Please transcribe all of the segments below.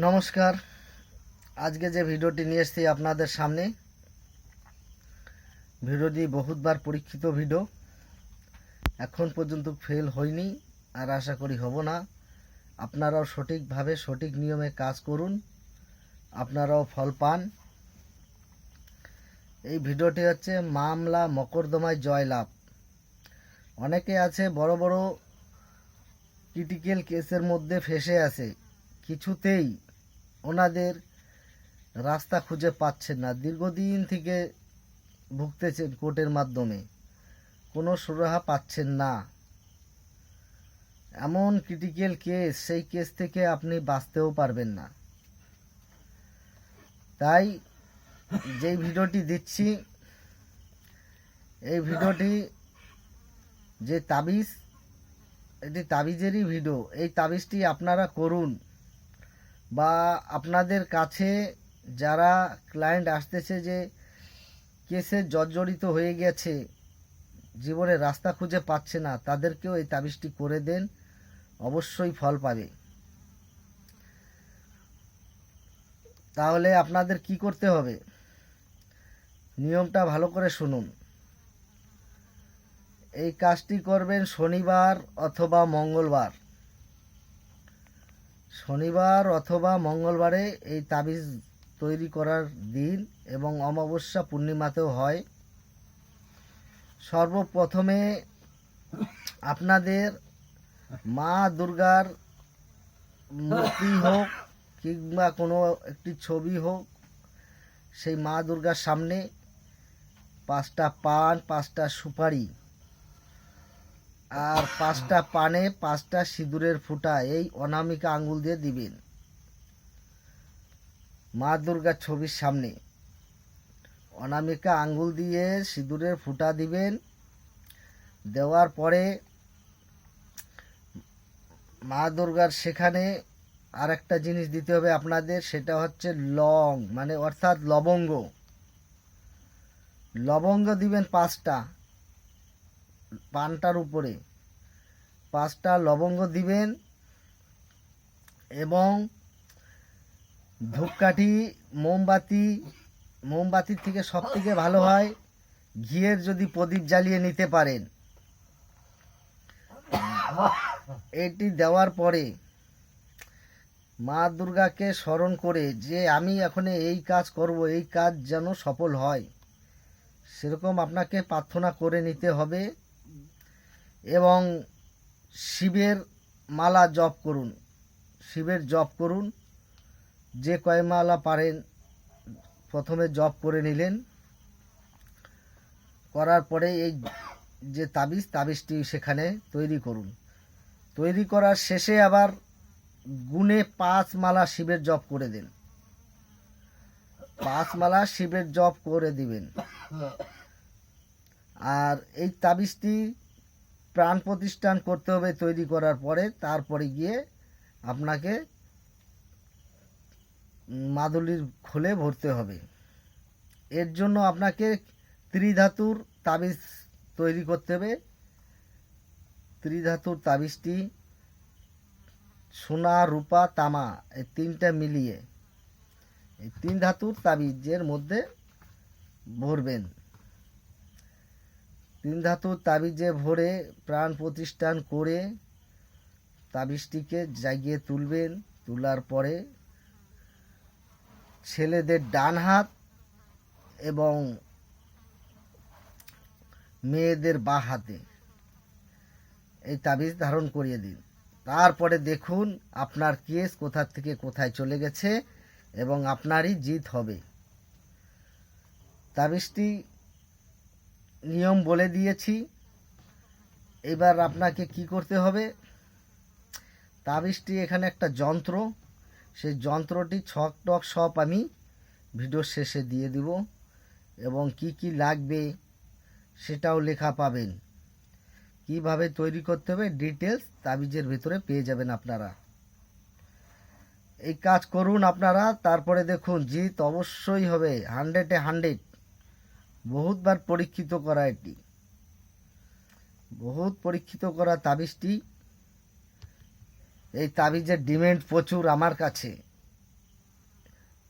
নমস্কার। আজকে যে ভিডিওটি নিয়ে এসেছি আপনাদের সামনে, ভিডিওটি বহুতবার পরীক্ষিত ভিডিও। এখন পর্যন্ত ফেল হয়নি আর আশা করি হব না। আপনারাও সঠিকভাবে সঠিক নিয়মে কাজ করুন, আপনারাও ফল পান। এই ভিডিওটি হচ্ছে মামলা মকদ্দমায় জয়লাভ। অনেকে আছে বড় বড় ক্রিটিক্যাল কেসের মধ্যে ফেসে আছে। কিছুতেই ওনাদের রাস্তা খুঁজে পাচ্ছেন না। দীর্ঘদিন থেকে ভুগতেছেন কোর্টের মাধ্যমে। কোনো সুরাহা পাচ্ছেন না। এমন ক্রিটিক্যাল কেস সেই কেস থেকে আপনি বাঁচতেও পারবেন না। তাই যেই ভিডিওটি দিচ্ছি, এই ভিডিওটি যে তাবিজ, এটি তাবিজেরই ভিডিও। এই তাবিজটি আপনারা করুন। বা আপনাদের কাছে যারা ক্লায়েন্ট আসতেছে যে কেসে জর্জরিত হয়ে গেছে, জীবনে রাস্তা খুঁজে পাচ্ছে না, তাদেরকেও এই তাবিজটি করে দেন, অবশ্যই ফল পাবে। তাহলে আপনাদের কি করতে হবে? নিয়মটা ভালো করে শুনুন। এই কাজটি করবেন শনিবার অথবা মঙ্গলবার। শনিবার অথবা মঙ্গলবারে এই তাবিজ তৈরি করার দিন এবং অমাবস্যা পূর্ণিমাতেও হয়। সর্বপ্রথমে আপনাদের মা দুর্গার মূর্তি হোক কিংবা কোনো একটি ছবি হোক, সেই মা দুর্গার সামনে পাঁচটা পান, পাঁচটা সুপারি আর পাঁচটা পানে পাঁচটা সিঁদুরের ফুটা এই অনামিকা আঙ্গুল দিয়ে দিবেন। মা দুর্গার ছবির সামনে। অনামিকা আঙ্গুল দিয়ে সিঁদুরের ফুটা দিবেন। দেওয়ার পরে মা দুর্গার সেখানে আর একটা জিনিস দিতে হবে আপনাদের, সেটা হচ্ছে লং মানে অর্থাৎ লবঙ্গ। লবঙ্গ দিবেন পাঁচটা। পানটার উপরে। পাঁচটা লবঙ্গ দিবেন এবং ধূপকাঠি, মোমবাতি, মোমবাতির থেকে সব থেকে ভালো হয় ঘিয়ের যদি প্রদীপ জ্বালিয়ে নিতে পারেন। এটি দেওয়ার পরে মা দুর্গাকে স্মরণ করে যে আমি এখন এই কাজ করব, এই কাজ যেন সফল হয়। সেরকম আপনাকে প্রার্থনা করে নিতে হবে। এবং শিবের মালা জপ করুন। শিবের জপ করুন। যে কয় মালা পারেন, প্রথমে জপ করে নিলেন। করার পরে এই যে তাবিজ, তাবিজটি সেখানে তৈরি করুন। তৈরি করার শেষে আবার গুনে পাঁচ মালা শিবের জপ করে দেন। পাঁচ মালা শিবের জপ করে দিবেন। আর এই তাবিজটি প্রাণ প্রতিষ্ঠান করতে হবে তৈরি করার পরে তারপরে গিয়ে আপনাকে মাদুলির খোলে ভরতে হবে। এর জন্য আপনাকে ত্রিধাতুর তাবিজ তৈরি করতে হবে। ত্রিধাতুর তাবিজটি সোনা, রূপা, তামা এই তিনটা মিলিয়ে এই তিন ধাতুর তাবিজের মধ্যে ভরবেন। তিন ধাতুর তাবিজে ভরে প্রাণ প্রতিষ্ঠান করে তাবিজটিকে জাগিয়ে তুলবেন। তোলার পরে ছেলেদের ডান হাত এবং মেয়েদের বা হাতে এই তাবিজ ধারণ করিয়ে দিন। তারপরে দেখুন আপনার কেস কোথা থেকে কোথায় চলে গেছে এবং আপনারই জিত হবে। তাবিজটি নিয়ম বলে দিয়েছি। এবার আপনাকে কি করতে হবে? তাবিজটি এখানে একটা যন্ত্র। সেই যন্ত্রটি ছক টক সব আমি ভিডিওর শেষে দিয়ে দিব এবং কি কি লাগবে সেটাও লেখা পাবেন। কীভাবে তৈরি করতে হবে ডিটেলস তাবিজের ভিতরে পেয়ে যাবেন আপনারা। এই কাজ করুন আপনারা, তারপরে দেখুন জিত অবশ্যই হবে, হান্ড্রেডে হান্ড্রেড। বহুতবার পরীক্ষিত করা এটি। বহুত পরীক্ষিত করা তাবিজটি। এই তাবিজের ডিমান্ড প্রচুর আমার কাছে।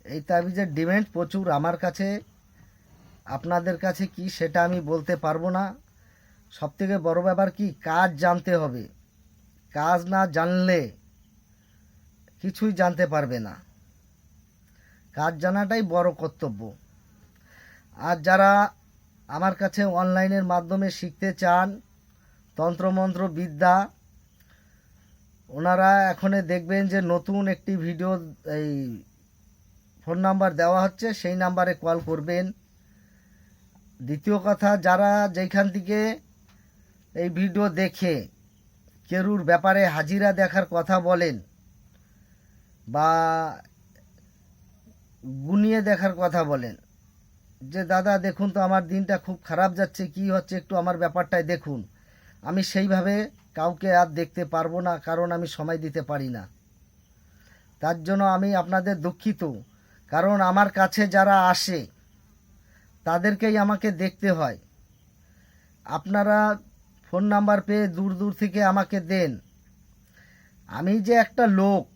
এই তাবিজের ডিমান্ড প্রচুর আমার কাছে। আপনাদের কাছে কি সেটা আমি বলতে পারব না। সবথেকে বড় ব্যাপার কি, কাজ জানতে হবে। কাজ না জানলে কিছুই জানতে পারবে না। কাজ জানাটাই বড় কর্তব্য। আর যারা আমার কাছে অনলাইনের মাধ্যমে শিখতে চান তন্ত্রমন্ত্র বিদ্যা, ওনারা এখনে দেখবেন যে নতুন একটি ভিডিও, এই ফোন নাম্বার দেওয়া হচ্ছে, সেই নাম্বারে কল করবেন। দ্বিতীয় কথা, যারা যেখান থেকে এই ভিডিও দেখে কেরুর ব্যাপারে হাজিরা দেখার কথা বলেন বা গুনিয়ে দেখার কথা বলেন যে দাদা, দেখুন তো আমার দিনটা খুব খারাপ যাচ্ছে, কি হচ্ছে একটু আমার ব্যাপারটায় দেখুন। আমি সেইভাবে কাউকে আর দেখতে পারব না, কারণ আমি সময় দিতে পারি না। তার জন্য আমি আপনাদের দুঃখিত, কারণ আমার কাছে যারা আসে, তাদেরকেই আমাকে দেখতে হয়। আপনারা ফোন নাম্বার পেয়ে দূর দূর থেকে আমাকে দেন। আমি যে একটা লোক,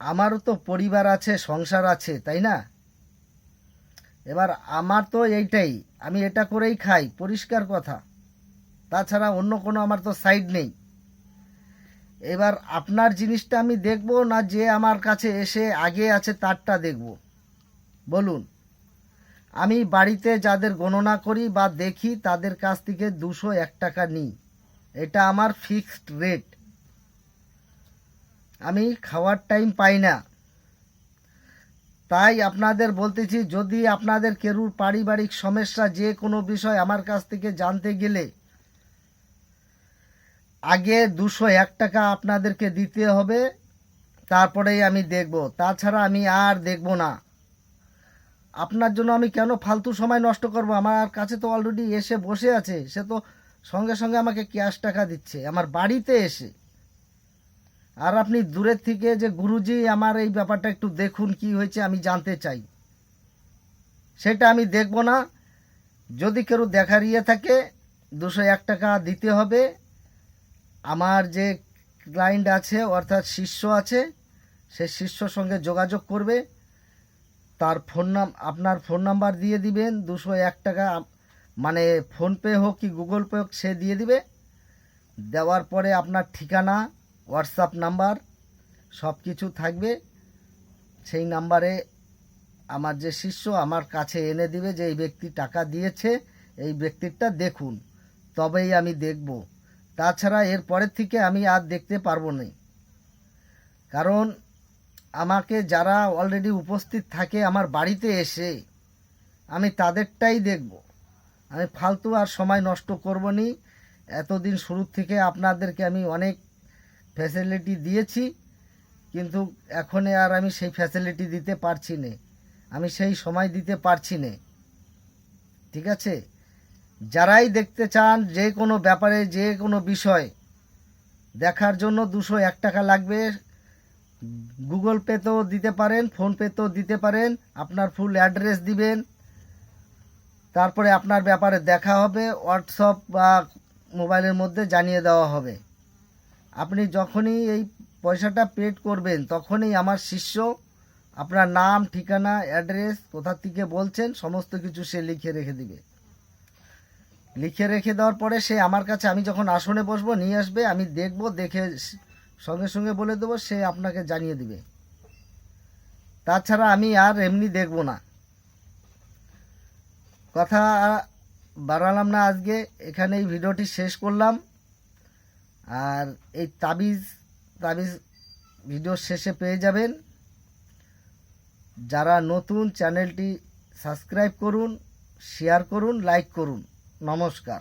আমারও তো পরিবার আছে, সংসার আছে, তাই না? এবার আমার তো এইটাই, আমি এটা করেই খাই, পরিষ্কার কথা। তাছাড়া অন্য কোনো আমার তো সাইড নেই। এবার আপনার জিনিসটা আমি দেখব না যে আমার কাছে এসে আগে আছে তারটা দেখব। বলুন, আমি বাড়িতে যাদের গণনা করি বা দেখি তাদের কাছ থেকে দুশো এক টাকা নিই। এটা আমার ফিক্সড রেট আমি খাওয়ার টাইম পাই না। তাই আপনাদের বলতেছি, যদি আপনাদের কেরুর পারিবারিক সমস্যা যে কোনো বিষয় আমার কাছ থেকে জানতে গেলে আগে দুশো এক টাকা আপনাদেরকে দিতে হবে, তারপরেই আমি দেখব। তাছাড়া আমি আর দেখব না। আপনার জন্য আমি কেন ফালতু সময় নষ্ট করব? আমার কাছে তো অলরেডি এসে বসে আছে। সে তো সঙ্গে সঙ্গে আমাকে ক্যাশ টাকা দিচ্ছে। আমার বাড়িতে এসে আর আপনি দূরের থেকে যে গুরুজি আমার এই ব্যাপারটা একটু দেখুন কি হয়েছে, আমি জানতে চাই। সেটা আমি দেখব না। যদি কেউ দেখার ইয়ে থাকে, দুশো এক টাকা দিতে হবে। আমার যে ক্লায়েন্ট আছে, অর্থাৎ শিষ্য আছে, সে শিষ্যর সঙ্গে যোগাযোগ করবে। তার ফোন নাম, আপনার ফোন নাম্বার দিয়ে দিবেন, দুশো এক টাকা মানে ফোনপে হোক কি গুগল পে হোক, সে দিয়ে দিবে। দেওয়ার পরে আপনার ঠিকানা হোয়াটসঅ্যাপ নাম্বার, সব কিছু থাকবে। সেই নাম্বারে আমার যে শিষ্য আমার কাছে এনে দিবে যে এই ব্যক্তি টাকা দিয়েছে, এই ব্যক্তিরটা দেখুন, তবেই আমি দেখব। তাছাড়া এর পরের থেকে আমি আর দেখতে পারব না। কারণ আমাকে যারা অলরেডি উপস্থিত থাকে আমার বাড়িতে এসে, আমি তাদেরটাই দেখব। আমি ফালতু আর সময় নষ্ট করব নি। এতদিন শুরুর থেকে আপনাদেরকে আমি অনেক ফ্যাসিলিটি দিয়েছি, কিন্তু এখন আর আমি সেই ফ্যাসিলিটি দিতে পারছি না। আমি সেই সময় দিতে পারছি না। ঠিক আছে? যারাই দেখতে চান যে কোনো ব্যাপারে, যে কোনো বিষয়, দেখার জন্য দুশো এক টাকা লাগবে। গুগল পেতেও দিতে পারেন ফোনপেতেও দিতে পারেন, আপনার ফুল অ্যাড্রেস দিবেন। তারপরে আপনার ব্যাপারে দেখা হবে হোয়াটসঅ্যাপ বা মোবাইলের মধ্যে জানিয়ে দেওয়া হবে। আপনি যখনই এই পয়সাটা পেড করবেন, তখনই আমার শিষ্য আপনার নাম, ঠিকানা অ্যাড্রেস কোথা থেকে বলছেন, সমস্ত কিছু সে লিখে রেখে দিবে। লিখে রেখে দেওয়ার পরে সে আমার কাছে, আমি যখন আসনে বসবো, নিয়ে আসবে, আমি দেখব, দেখে সঙ্গে সঙ্গে বলে দেবো, সে আপনাকে জানিয়ে দিবে। তাছাড়া আমি আর এমনি দেখব না। কথা বাড়ালাম না আজকে এখানে এই ভিডিওটি শেষ করলাম। আর এই তাবিজ তাবিজ ভিডিও শেষে পেয়ে যাবেন। যারা নতুন চ্যানেলটি সাবস্ক্রাইব করুন শেয়ার করুন লাইক করুন। নমস্কার।